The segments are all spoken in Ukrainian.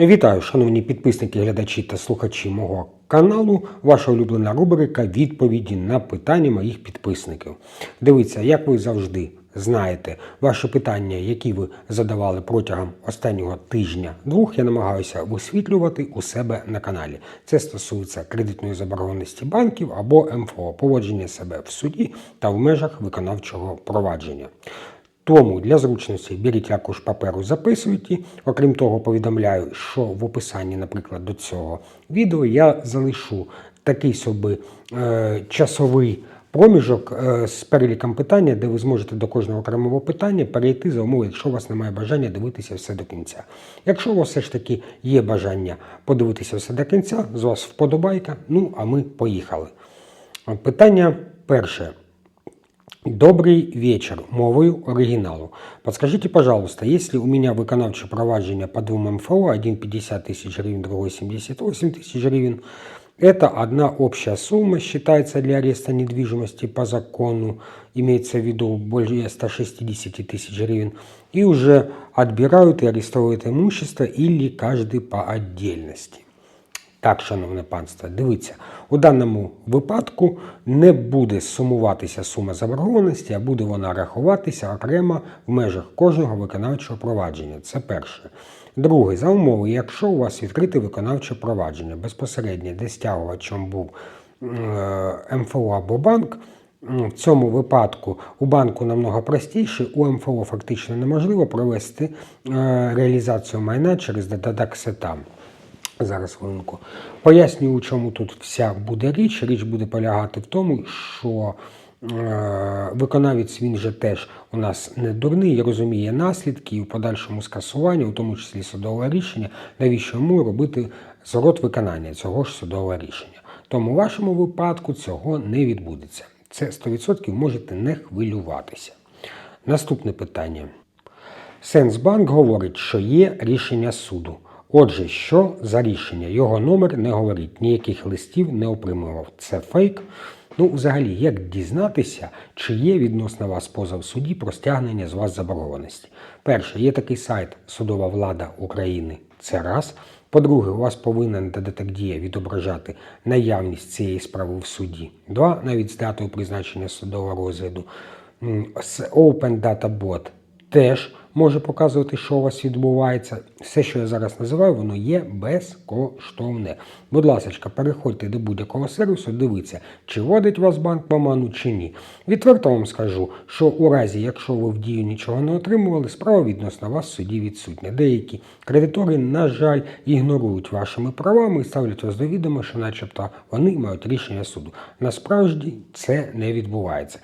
Вітаю, шановні підписники, глядачі та слухачі мого каналу. Ваша улюблена рубрика відповіді на питання моїх підписників. Дивіться, як ви завжди знаєте, ваші питання, які ви задавали протягом останнього тижня-двох, я намагаюся висвітлювати у себе на каналі. Це стосується кредитної заборгованості банків або МФО, поводження себе в суді та в межах виконавчого провадження. Тому для зручності беріть аркуш паперу, записуйте. Окрім того, повідомляю, що в описанні, наприклад, до цього відео я залишу такий собі е, часовий проміжок е, з переліком питання, де ви зможете до кожного окремого питання перейти за умови, якщо у вас немає бажання дивитися все до кінця. Якщо у вас все ж таки є бажання подивитися все до кінця, з вас вподобайка. Ну а ми поїхали. Питання перше. Добрый вечер. Мовою оригиналу. Подскажите, пожалуйста, если у меня выконавчее проваджение по двум МФО, один 50 тысяч гривен, другой 78 тысяч гривен, это одна общая сумма считается для ареста недвижимости по закону, имеется в виду более 160 тысяч гривен, и уже отбирают и арестовывают имущество или каждый по отдельности. Так, шановне панство, дивіться, у даному випадку не буде сумуватися сума заборгованості, а буде вона рахуватися окремо в межах кожного виконавчого провадження. Це перше. Друге, за умови, якщо у вас відкрите виконавче провадження безпосередньо, де стягувачем був е, МФО або банк, в цьому випадку у банку намного простіше, у МФО фактично неможливо провести е, реалізацію майна через додаток СЕТАМ. Зараз хвилинку. Пояснюю, у чому тут вся буде річ. Річ буде полягати в тому, що е, виконавець він же теж у нас не дурний, розуміє наслідки і в подальшому скасуванні, у тому числі судове рішення, навіщо йому робити зворот виконання цього ж судового рішення. Тому в вашому випадку цього не відбудеться. Це 100% можете не хвилюватися. Наступне питання. Сенсбанк говорить, що є рішення суду. Отже, що за рішення? Його номер не говорить, ніяких листів не отримував. Це фейк. Ну, взагалі, як дізнатися, чи є відносно вас позов суді про стягнення з вас заборгованості? Перше, є такий сайт Судова влада України. Це раз. По-друге, у вас повинен додаток дія відображати наявність цієї справи в суді. Два, навіть з датою призначення судового розгляду. Open Data Bot теж може показувати, що у вас відбувається. Все, що я зараз називаю, воно є безкоштовне. Будь ласка, переходьте до будь-якого сервісу, дивіться, чи вводить вас банк в оману, чи ні. Відверто вам скажу, що у разі, якщо ви в дію нічого не отримували, справа відносно вас в суді відсутня. Деякі кредитори, на жаль, ігнорують вашими правами і ставлять вас до відома, що начебто вони мають рішення суду. Насправді це не відбувається.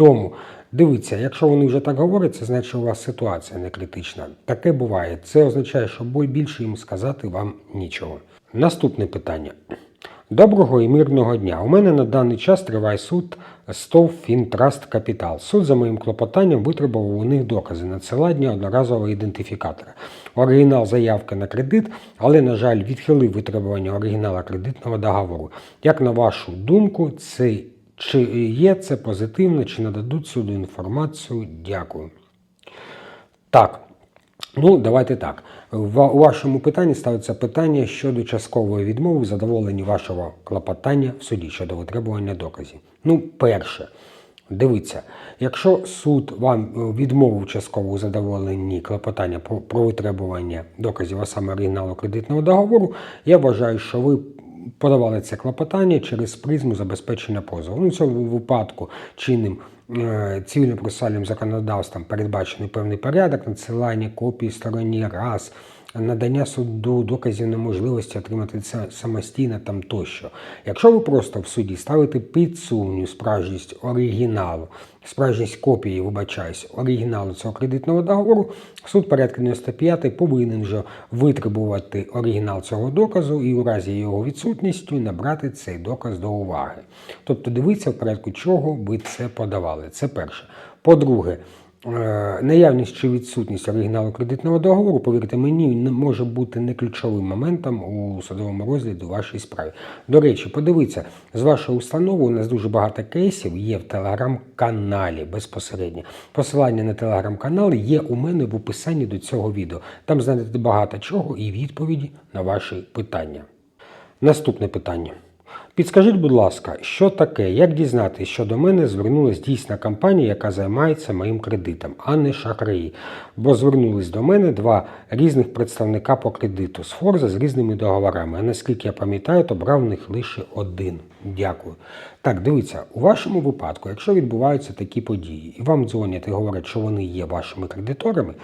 Тому дивіться, якщо вони вже так говорять, це значить, що у вас ситуація не критична. Таке буває. Це означає, що бой більше їм сказати вам нічого. Наступне питання. Доброго і мирного дня. У мене на даний час триває суд СТОВ Фінтраст Капітал. Суд за моїм клопотанням витребував у них докази надсилання одноразового ідентифікатора. Оригінал заявки на кредит, але, на жаль, відхилив витребування оригінала кредитного договору. Як на вашу думку, це чи є це позитивно, чи нададуть суду інформацію? Дякую. Так. Ну, давайте так. У вашому питанні ставиться питання щодо часткової відмови в задоволенні вашого клопотання в суді щодо витребування доказів. Ну, перше, дивіться, якщо суд вам е, відмовив частково у задоволенні клопотання про, витребування доказів, а саме оригіналу кредитного договору, я вважаю, що ви подавали це клопотання через призму забезпечення позову. Ну, в цьому випадку чинним е, цивільно-процесуальним законодавством передбачений певний порядок надсилання копії стороні раз, надання суду доказів неможливості отримати це самостійно там тощо. Якщо ви просто в суді ставите під сумнів справжність оригіналу, справжність копії, вибачаюсь, оригіналу цього кредитного договору, суд порядку 95 повинен вже витребувати оригінал цього доказу і у разі його відсутністю набрати цей доказ до уваги. Тобто дивіться в порядку чого ви це подавали. Це перше. По-друге, Наявність чи відсутність оригіналу кредитного договору, повірте мені, може бути не ключовим моментом у судовому розгляді вашій справі. До речі, подивіться, з вашої установи у нас дуже багато кейсів є в телеграм-каналі безпосередньо. Посилання на телеграм-канал є у мене в описанні до цього відео. Там знайдете багато чого і відповіді на ваші питання. Наступне питання. Підскажіть, будь ласка, що таке, як дізнатися, що до мене звернулась дійсна компанія, яка займається моїм кредитом, а не шахраї? Бо звернулись до мене два різних представника по кредиту з Форза з різними договорами. А наскільки я пам'ятаю, то брав в них лише один. Дякую. Так, дивіться, у вашому випадку, якщо відбуваються такі події, і вам дзвонять і говорять, що вони є вашими кредиторами,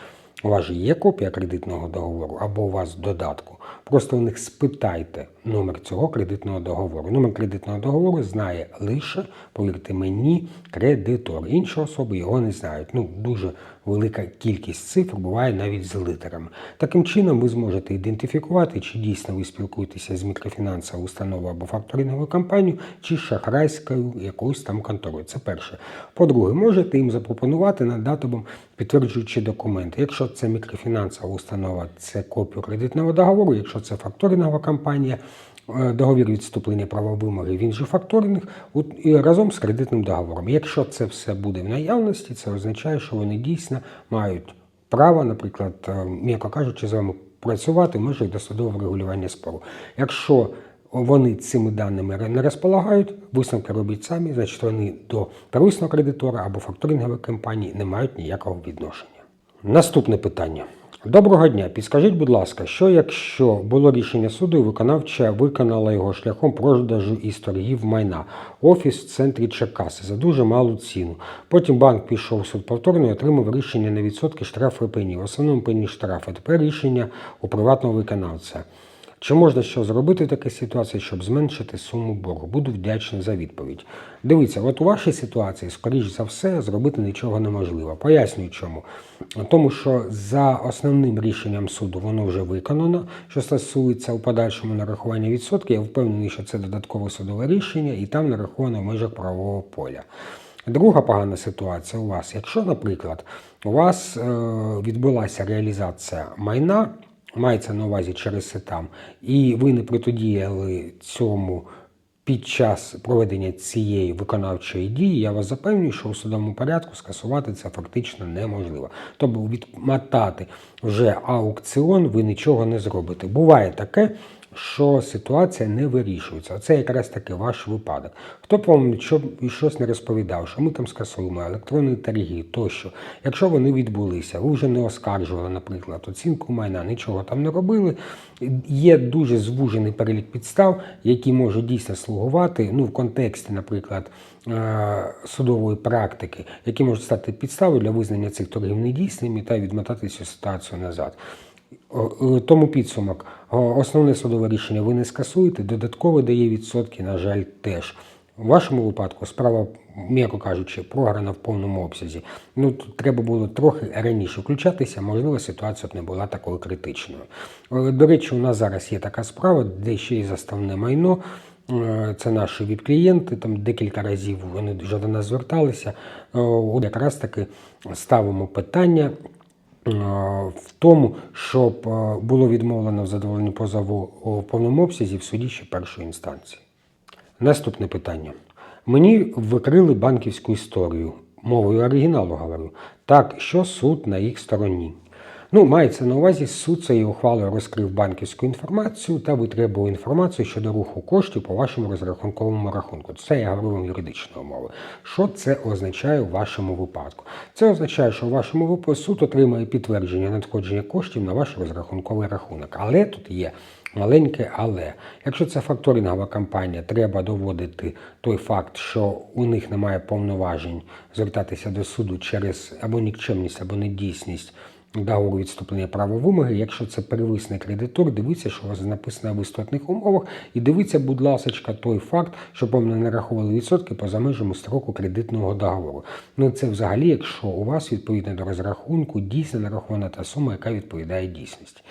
у вас же є копія кредитного договору або у вас додатку. Просто у них спитайте номер цього кредитного договору. Номер кредитного договору знає лише, повірте мені, кредитор. Інші особи його не знають. Ну, дуже велика кількість цифр буває навіть з літерами. Таким чином, ви зможете ідентифікувати, чи дійсно ви спілкуєтеся з мікрофінансовою установою або факторинговою компанією, чи шахрайською якоюсь там конторою. Це перше. По-друге, можете їм запропонувати надати вам підтверджуючі документи. Якщо це мікрофінансова установа, це копію кредитного договору. Якщо це факторингова компанія, договір відступлення правовимоги, він же факторинг, разом з кредитним договором. Якщо це все буде в наявності, це означає, що вони дійсно мають право, наприклад, е, м'яко кажучи, з вами працювати в межах досудового регулювання спору. Якщо вони цими даними не розполагають, висновки роблять самі, значить вони до первісного кредитора або факторингової компанії не мають ніякого відношення. Наступне питання. Доброго дня. Підскажіть, будь ласка, що якщо було рішення суду виконавча виконала його шляхом продажу із торгів майна, офіс в центрі Черкаси за дуже малу ціну. Потім банк пішов у суд повторно і отримав рішення на відсотки штрафу пені. В основному пені штрафи. Тепер рішення у приватного виконавця. Чи можна що зробити в такій ситуації, щоб зменшити суму боргу? Буду вдячний за відповідь. Дивіться, от у вашій ситуації, скоріш за все, зробити нічого неможливо. Пояснюю чому. Тому що за основним рішенням суду воно вже виконано. Що стосується у подальшому нарахування відсотків, я впевнений, що це додаткове судове рішення, і там нараховано в межах правового поля. Друга погана ситуація у вас, якщо, наприклад, у вас е, відбулася реалізація майна мається на увазі через сетам, і ви не протидіяли цьому під час проведення цієї виконавчої дії, я вас запевнюю, що у судовому порядку скасувати це фактично неможливо. Тобто відмотати вже аукціон ви нічого не зробите. Буває таке. Що ситуація не вирішується. Це якраз таки ваш випадок. Хто б вам що, щось не розповідав, що ми там скасуємо електронні торги тощо. Якщо вони відбулися, ви вже не оскаржували, наприклад, оцінку майна, нічого там не робили. Є дуже звужений перелік підстав, які можуть дійсно слугувати ну, в контексті, наприклад, е, судової практики, які можуть стати підставою для визнання цих торгів недійсними та відмотати цю ситуацію назад. Е, тому підсумок, основне судове рішення ви не скасуєте, додатково дає відсотки, на жаль, теж. У вашому випадку справа, м'яко кажучи, програна в повному обсязі. Ну, тут треба було трохи раніше включатися, можливо, ситуація б не була такою критичною. До речі, у нас зараз є така справа, де ще й заставне майно. Е, Це наші від-клієнти, там декілька разів вони вже до нас зверталися. От якраз таки ставимо питання в тому, щоб е, було відмовлено в задоволенні позову у повному обсязі в суді ще першої інстанції. Наступне питання. Мені викрили банківську історію. Мовою оригіналу говорю. Так, що суд на їх стороні. Ну, мається на увазі, суд цією ухвалою розкрив банківську інформацію та витребував інформацію щодо руху коштів по вашому розрахунковому рахунку. Це я говорю вам юридичною мовою. Що це означає у вашому випадку? Це означає, що у вашому випадку суд отримає підтвердження надходження коштів на ваш розрахунковий рахунок. Але тут є маленьке, але якщо це факторингова компанія, треба доводити той факт, що у них немає повноважень звертатися до суду через або нікчемність, або недійсність договору відступлення права вимоги. Якщо це первисний кредитор, дивіться, що у вас написано в істотних умовах, і дивіться, будь ласка, той факт, що вам не нарахували відсотки поза межами строку кредитного договору. Ну це взагалі, якщо у вас відповідно до розрахунку дійсно нарахована та сума, яка відповідає дійсності.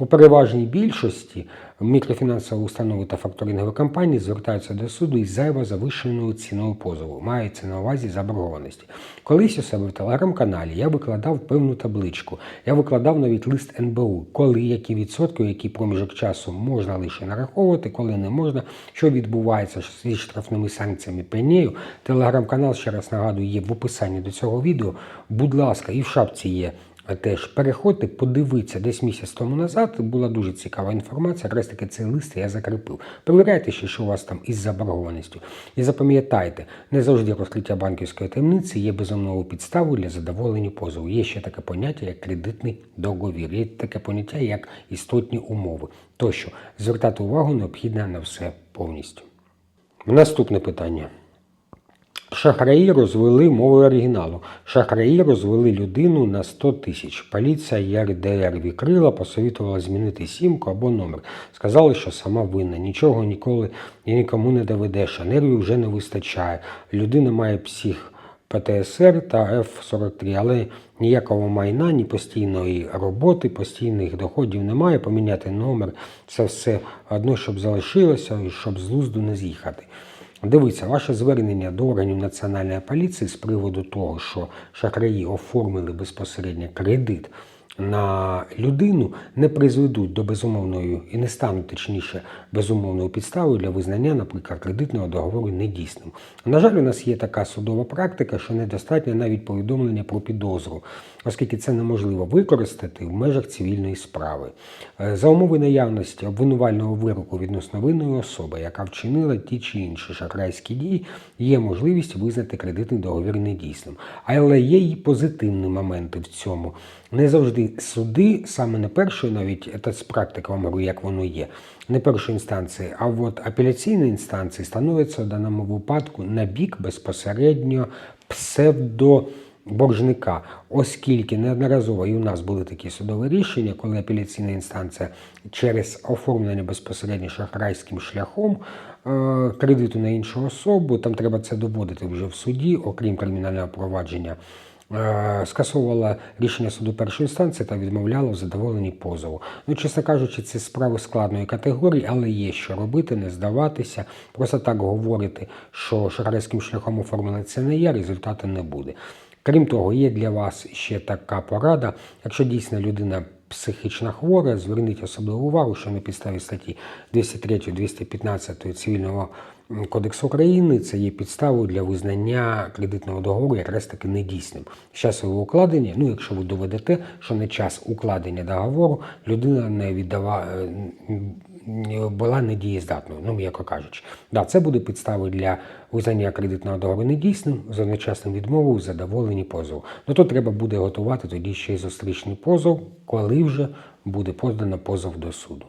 У переважній більшості мікрофінансові установи та факторингові компанії звертаються до суду із зайво завищеною ціною позову. Мається на увазі заборгованості. Колись у себе в телеграм-каналі я викладав певну табличку. Я викладав навіть лист НБУ, коли які відсотки, який проміжок часу можна лише нараховувати, коли не можна, що відбувається зі штрафними санкціями пенею. Телеграм-канал, ще раз нагадую, є в описанні до цього відео. Будь ласка, і в шапці є. Теж переходьте, подивіться, десь місяць тому назад була дуже цікава інформація. Якраз таки цей лист я закріпив. Перевіряйте ще, що у вас там із заборгованістю. І запам'ятайте, не завжди розкриття банківської таємниці є безумовною підставою для задоволення позову. Є ще таке поняття, як кредитний договір, є таке поняття, як істотні умови. Тощо звертати увагу необхідно на все повністю. Наступне питання. Шахраї розвели мовою оригіналу. Шахраї розвели людину на 100 тисяч. Поліція ЄРДР відкрила, посовітувала змінити сімку або номер. Сказали, що сама винна. Нічого ніколи і нікому не доведеш, а нервів вже не вистачає. Людина має псих. ПТСР та Ф-43, але ніякого майна, ні постійної роботи, постійних доходів немає. Поміняти номер це все одно, щоб залишилося і щоб з лузду не з'їхати. Дивіться, ваше звернення до органів національної поліції з приводу того, що шахраї оформили безпосередньо кредит на людину, не призведуть до безумовної і не стануть точніше безумовною підставою для визнання, наприклад, кредитного договору недійсним. На жаль, у нас є така судова практика, що недостатньо навіть повідомлення про підозру, оскільки це неможливо використати в межах цивільної справи. Е, За умови наявності обвинувального вироку відносно винної особи, яка вчинила ті чи інші шахрайські дії, є можливість визнати кредитний договір недійсним. Але є і позитивні моменти в цьому. Не завжди суди, саме не першої, навіть це з практики вам говорю, як воно є, не першої інстанції, а от апеляційні інстанції становляться в даному випадку на бік безпосередньо псевдо. Боржника, оскільки неодноразово і у нас були такі судові рішення, коли апеляційна інстанція через оформлення безпосередньо шахрайським шляхом е, кредиту на іншу особу, там треба це доводити вже в суді, окрім кримінального провадження, скасовувала рішення суду першої інстанції та відмовляла в задоволенні позову. Ну, чесно кажучи, це справи складної категорії, але є що робити, не здаватися. Просто так говорити, що шахрайським шляхом оформлення це не є, результату не буде. Крім того, є для вас ще така порада, якщо дійсно людина психічно хвора, зверніть особливу увагу, що на підставі статті 203-215 Цивільного кодексу України це є підставою для визнання кредитного договору якраз таки недійсним. З часу його укладення, ну якщо ви доведете, що на час укладення договору людина не віддава була недієздатною, ну м'яко кажучи. Да, це буде підставою для визнання кредитного договору недійсним з одночасним відмовою задоволені позову. Ну то треба буде готувати тоді ще й зустрічний позов, коли вже буде подано позов до суду.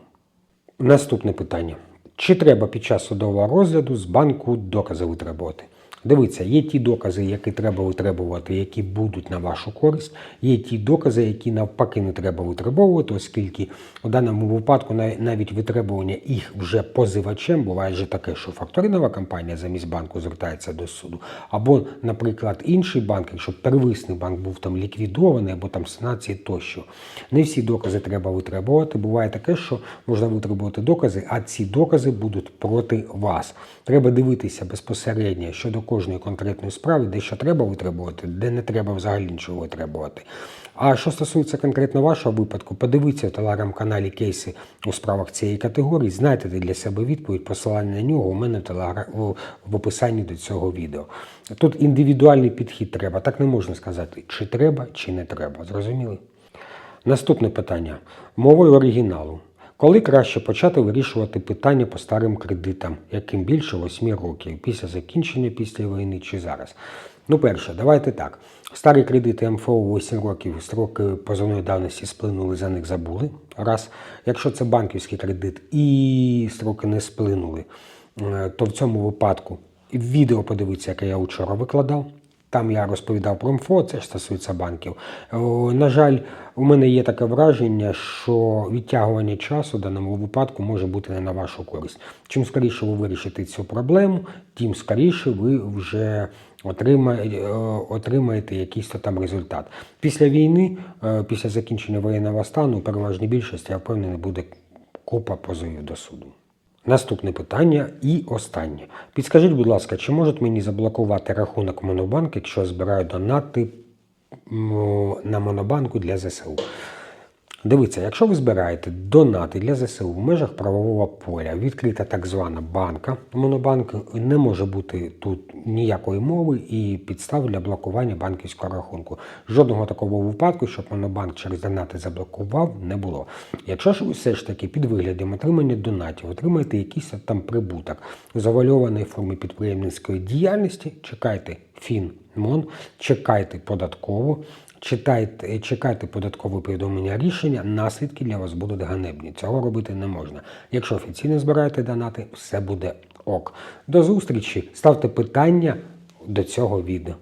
Наступне питання: чи треба під час судового розгляду з банку докази витребувати? Дивіться, є ті докази, які треба витребувати, які будуть на вашу користь. Є ті докази, які навпаки не треба витребовувати, оскільки у даному випадку навіть витребування їх вже позивачем буває вже таке, що факторинова компанія замість банку звертається до суду. Або, наприклад, інший банк, якщо первисний банк був там ліквідований, або там санації тощо. Не всі докази треба витребувати. Буває таке, що можна витребувати докази, а ці докази будуть проти вас. Треба дивитися безпосередньо щодо кожної конкретної справи, де що треба витребувати, де не треба взагалі нічого витребувати. А що стосується конкретно вашого випадку, подивіться в телеграм-каналі кейси у справах цієї категорії, знайдете для себе відповідь, посилання на нього у мене в, телеграм... в описанні до цього відео. Тут індивідуальний підхід треба, так не можна сказати, чи треба, чи не треба. Зрозуміли? Наступне питання мовою оригіналу. Коли краще почати вирішувати питання по старим кредитам, яким більше 8 років, після закінчення після війни чи зараз? Ну, перше, давайте так. Старі кредити МФО 8 років, строки позовної давності сплинули, за них забули. Раз. Якщо це банківський кредит і строки не сплинули, то в цьому випадку відео подивіться, яке я вчора викладав. Там я розповідав про МФО, це ж стосується банків. На жаль, у мене є таке враження, що відтягування часу в даному випадку може бути не на вашу користь. Чим скоріше ви вирішите цю проблему, тим скоріше ви вже отримаєте, е, якийсь там результат. Після війни, е, після закінчення воєнного стану, переважній більшості, я впевнений, буде купа позовів до суду. Наступне питання і останнє. Підскажіть, будь ласка, чи можуть мені заблокувати рахунок Монобанк, якщо я збираю донати на Монобанку для ЗСУ? Дивіться, якщо ви збираєте донати для ЗСУ в межах правового поля, відкрита так звана банка, Монобанк не може бути тут ніякої мови і підстав для блокування банківського рахунку. Жодного такого випадку, щоб Монобанк через донати заблокував, не було. Якщо ж ви все ж таки під виглядом отримання донатів отримаєте якийсь там прибуток у завальованій формі підприємницької діяльності, чекайте ФінМОН, чекайте податкову. Читайте, чекайте податкове повідомлення рішення, наслідки для вас будуть ганебні. Цього робити не можна. Якщо офіційно збираєте донати, все буде ок. До зустрічі. Ставте питання до цього відео.